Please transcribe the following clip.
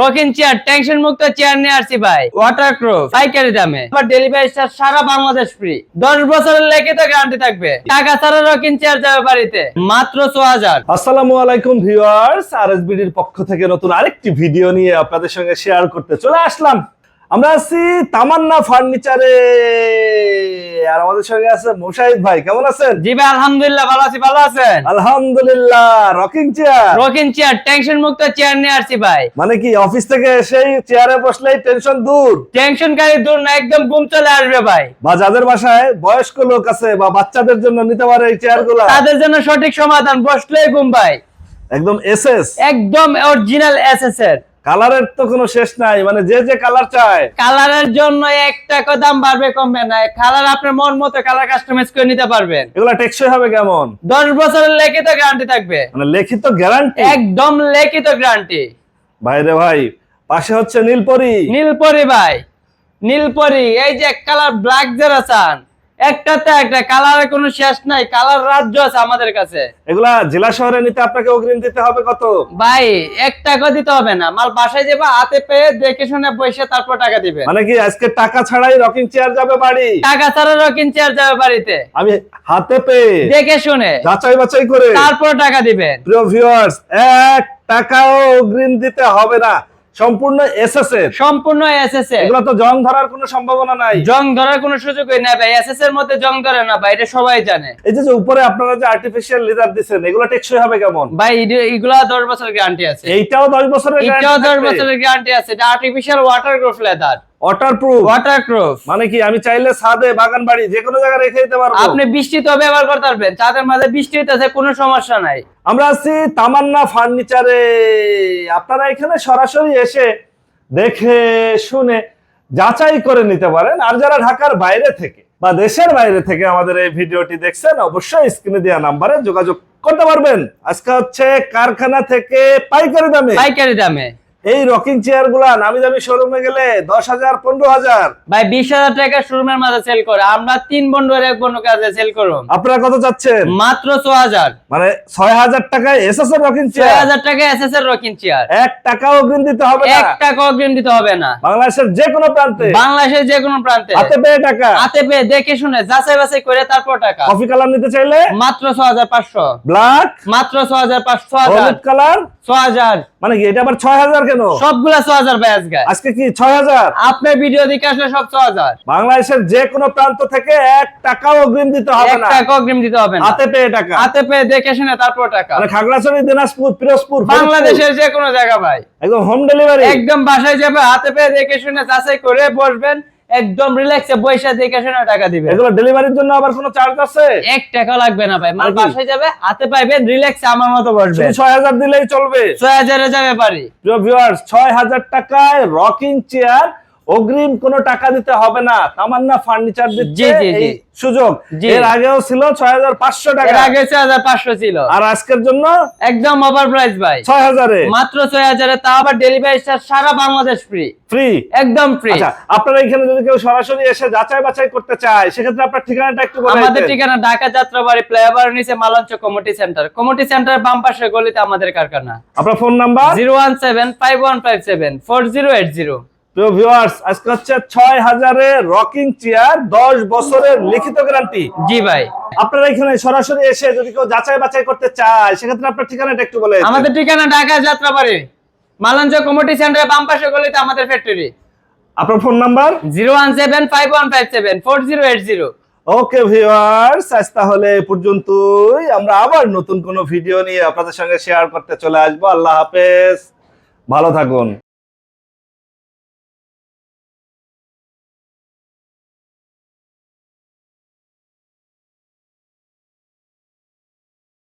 Rocking chair tension মুক্ত chair নিয়ে আসছি ভাই। ওয়াটার প্রুফ পাইকারি দামে। আবার ডেলিভারি চার্জ সারা বাংলাদেশ ফ্রি দশ বছরের লেগে তো গ্যারান্টি থাকবে। টাকা ছাড়া রকিং চেয়ার যাবে বাড়িতে। মাত্র ছ হাজার আসসালামু আলাইকুম ভিউয়ার্স আরএসবিডির পক্ষ থেকে নতুন আরেকটি ভিডিও নিয়ে আপনাদের সঙ্গে শেয়ার করতে চলে আসলাম। আমরা আছি তামান্না ফার্নিচারে। আর আমাদের সঙ্গে আছে মুশাহিদ ভাই কেমন আছেন? জি ভাই আলহামদুলিল্লাহ ভালো আছি ভালো আছেন? আলহামদুলিল্লাহ rocking chair rocking chair tension মুক্ত চেয়ার নিয়ে আসছি ভাই। মানে কি অফিস থেকে এসেই চেয়ারে বসলেই টেনশন দূর? টেনশনকারী দূর না একদম ঘুম চলে আসবে ভাই। বা যাদের বাসায় বয়স্ক লোক আছে বা বাচ্চাদের জন্য নিতে পারে এই চেয়ারগুলা তাদের জন্য সঠিক সমাধান বসলেই ঘুম ভাই। একদম এসএস একদম অরিজিনাল এসএস এর। কালারের তো কোনো শেষ নাই মানে যে যে কালার চায়। কালারের জন্য এক টাকা দাম বাড়বে কমবে না। কালার আপনার মন মতো কালার কাস্টমাইজ করে নিতে পারবেন। এগুলা টেকসই হবে কেমন? দশ বছরের লিখিত গ্যারান্টি থাকবে। মানে লিখিত গ্যারান্টি একদম লিখিত গ্যারান্টি ভাইরে ভাই পাশে হচ্ছে নীলপরি। নীলপরি ভাই নীলপরি এই যে কালার ব্ল্যাক যারা চান একটাতে একটা কালারের কোনো শেষ নাই কালার রাজ্য আছে আমাদের কাছে। এগুলা জেলা শহরে নিতে আপনাকে অগ্রিম দিতে হবে কত? ভাই এক টাকা দিতে হবে না মাল বাসায় যাবে হাতে পেয়ে দেখে শুনে বসে তারপর টাকা দিবেন মানে কি আজকে টাকা ছাড়াই রকিং চেয়ার যাবে বাড়ি? টাকা ছাড়া রকিং চেয়ার যাবে বাড়িতে। আমি হাতে পেয়ে দেখে শুনে। যাচাই বাছাই করে তারপর টাকা দিবেন। প্রিয় ভিউয়ার্স এক টাকাও অগ্রিম দিতে হবে না। সম্পূর্ণ এসএস এর? সম্পূর্ণ এসএস এগুলো তো জং ধরার কোনো সম্ভাবনা নাই। জং ধরার কোনো সুযোগই নাই ভাই। এসএস এর মধ্যে জং ধরে না ভাই এটা সবাই জানে। এই যে উপরে আপনারা যে আর্টিফিশিয়াল লেদার দিচ্ছেন এগুলো টেকসই হবে কেমন? ভাই এগুলো এগুলা দশ বছরের গ্যারান্টি আছে। এইটাও দশ বছরের এটাও দশ বছরের গ্যারান্টি আছে। এটা আর্টিফিশিয়াল ওয়াটার গ্রোফ লেদার মানে কি আমি চাইলে ছাদে বাগান বাড়ি যে কোনো জায়গায় রেখে দিতে পারব। আপনি বৃষ্টিতেও ব্যবহার করতে পারবেন চাঁদের মাঝে বৃষ্টি হইতেছে কোনো সমস্যা নাই। আমরা আছি তামান্না ফার্নিচারে। আপনারা এখানে সরাসরি এসে দেখে শুনে যাচাই করে নিতে পারেন। আর যারা ঢাকার বাইরে থেকে বা দেশের বাইরে থেকে আমাদের এই ভিডিওটি দেখছেন অবশ্যই স্ক্রিনে দেওয়া নাম্বারে যোগাযোগ করতে পারবেন। আজকে হচ্ছে কারখানা থেকে পাইকারি দামে। পাইকারি দামে। এই রকিং চেয়ারগুলা নামি দামি শোরুমে গেলে দশ হাজার পনেরো হাজার। ভাই বিশ হাজার টাকা শোরুমের মাঝে সেল করে। আমরা তিন বন্ধুর এক বন্ধু কাছে সেল করুন আপনারা কত চাচ্ছেন? মাত্র ছ হাজার। মানে ছয় হাজার টাকায় এসএস এর রকিং ছয় চেয়ার হাজার টাকা এসএস এর রকিং চেয়ার এক টাকাও অগ্রিম দিতে হবে এক টাকা অগ্রিম দিতে হবে না। বাংলাদেশের যে কোনো প্রান্তে। বাংলাদেশের যে কোনো প্রান্তে। হাতে পেয়ে টাকা। হাতে পেয়ে দেখে শুনে যাচাই বাছাই করে তারপর টাকা। কফি কালার নিতে চাইলে? মাত্র ছ হাজার পাঁচশো। ব্ল্যাক মাত্র ছ হাজার পাঁচশো। কালার ছ হাজার। মানে এটা আবার ছয় হাজার কেন? সবগুলা ছ হাজার ভাই আজকে। আজকে কি ছয় হাজার? আপনার ভিডিও দেখে আসলে সব ছ হাজার। বাংলাদেশের যে কোনো প্রান্ত থেকে এক টাকাও অগ্রিম দিতে হবে না। টাকা অগ্রিম দিতে হবে না। হাতে পেয়ে টাকা। হাতে পেয়ে দেখে শুনে তারপর টাকা। মানে খাগড়াছড়ি দিনাজপুর পিরোজপুর বাংলাদেশের যে কোনো জায়গা ভাই। একদম হোম ডেলিভারি একদম বাসায় যাবে হাতে পেয়ে দেখে শুনে যাচাই করে বসবেন। একদম রিল্যাক্সে পয়সা দিয়ে কেশনে টাকা দিবে। এগুলো ডেলিভারির জন্য আবার কোনো চার্জ আছে? এক টাকা লাগবে না ভাই মাল হয়ে বাসায় যাবে হাতে পাইবেন রিল্যাক্সে আমার মতো ছয় হাজার দিলেই চলবে। 6000 এ যাবে পারি প্রিয় ভিউয়ার্স ছয় হাজার টাকায় রকিং চেয়ার অগ্রিম কোনো টাকা দিতে হবে না। তামান্না ফার্নিচার দিচ্ছে সুযোগ। এর আগেও ছিল ছয় হাজার পাঁচশো এর টাকা। আগে ছয় হাজার পাঁচশো ছিল। আর আজকের জন্য একদম ওভার প্রাইস ভাই। ছয় হাজারে মাত্র ছয় হাজারে তা আবার ডেলিভারি চার্জ সারা বাংলাদেশ ফ্রি ফ্রি একদম ফ্রি আচ্ছা আপনারা এখানে যদি কেউ সরাসরি এসে যাচাই বাছাই করতে চায় সেক্ষেত্রে আপনার ঠিকানাটা একটু আমাদের। ঠিকানা ঢাকা যাত্রাবাড়ি ফ্লাইওভার নিচে Malancha committee center committee center বাম পাশে গলিতে আমাদের কারখানা। আপনার phone number zero one seven five one five seven four zero eight zero প্রিয় ভিউয়ার্স আজকে হচ্ছে ছয় হাজারে রকিং চেয়ার দশ বছরের লিখিত গ্যারান্টি জি ভাই। আপনারা এখানে সরাসরি এসে যদি কেউ যাচাই বাছাই করতে চায় সেক্ষেত্রে আপনার ঠিকানাটা একটু বলে আমাদের ঠিকানা ঢাকা যাত্রাবাড়ি মালঞ্চ কমিটি সেন্টার বাম পাশে গলিতে আমাদের ফ্যাক্টরি আপনার phone number zero one seven five one five seven four zero eight zero. Okay viewers আজ তাহলে পর্যন্তই। আমরা আবার নতুন কোনো ভিডিও নিয়ে আপনাদের সঙ্গে শেয়ার করতে চলে আসব। আল্লাহ হাফেজ। ভালো থাকুন।